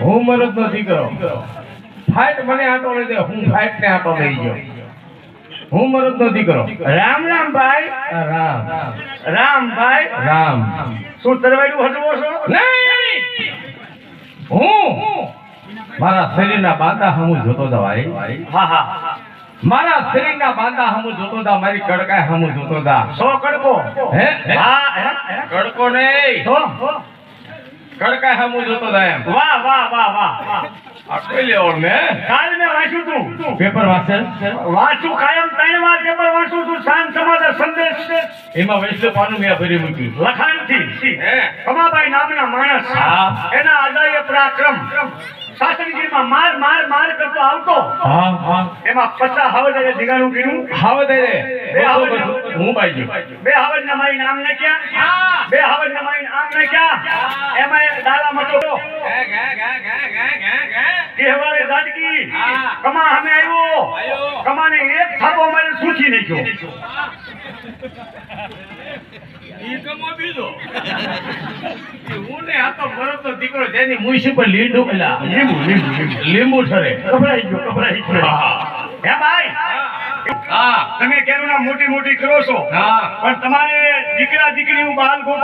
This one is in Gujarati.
હું મરદ નથી કરો. ફાઇટ મને આટો લઈ દે. હું ફાઇટ ને આટો લઈ ગયો. હું મરદ નો દીકરો રામ રામ ભાઈ. રામ. રામ ભાઈ. રામ. શું તરવાડું હજવો છો? નહીં! હું? મારા શરીરના બાંધા હમું જોતો હતા ભાઈ. હા હા. મારા શરીરના બાંધા હમું જોતો હતા મારી કડકાય હમું જોતો હતા સો કડકો. હે? હા. કડકો નહીં. કડકાય હમું જોતો હતા એમ. વાહ વાહ વાહ વાહ આ કોઈ લેવડ ને? કાલ મેં વાંચ્યું તું. પેપર વાંચે? વાંચું કાયમ ત્રણ વાર પેપર વાંચું છું શાંત સમાચાર સંદેશ એમાં વૈષ્ણવ પાનું મેં ભરી મૂક્યું લખાણથી. હે. કમાભાઈ નામના માણસ. એના અદાય પરાક્રમ. શાસનગીરીમાં માર માર માર કરતો આવતો. એમાં પચાસ હવદ જીગાનું કીધું. હાવ દે રે બે હાવ દે. હું પાઈ બે હવદ ના મારી નામ ને બે હવદ ના મારી નામ ને એમાં એક મતો કહેવારે ઝાટકી. કમા અમે આવ્યો. કમાને એક થાપો સૂચી નાખ્યો. ઈ બીજો હું ને આ તો મરદનો દીકરો જેની મ્યુનિસિપલ લીડ ઉકેલા લીંબુ લીંબુ લીંબુ. લીંબુ ઠરે. ગભરાઈ ગયો ગભરાઈ ગયો. હા. હે. ભાઈ? હા. તમે ના મોટી મોટી કરો છો. હા. પણ તમારે દીકરા દીકરી હું બાલ ગોપાલ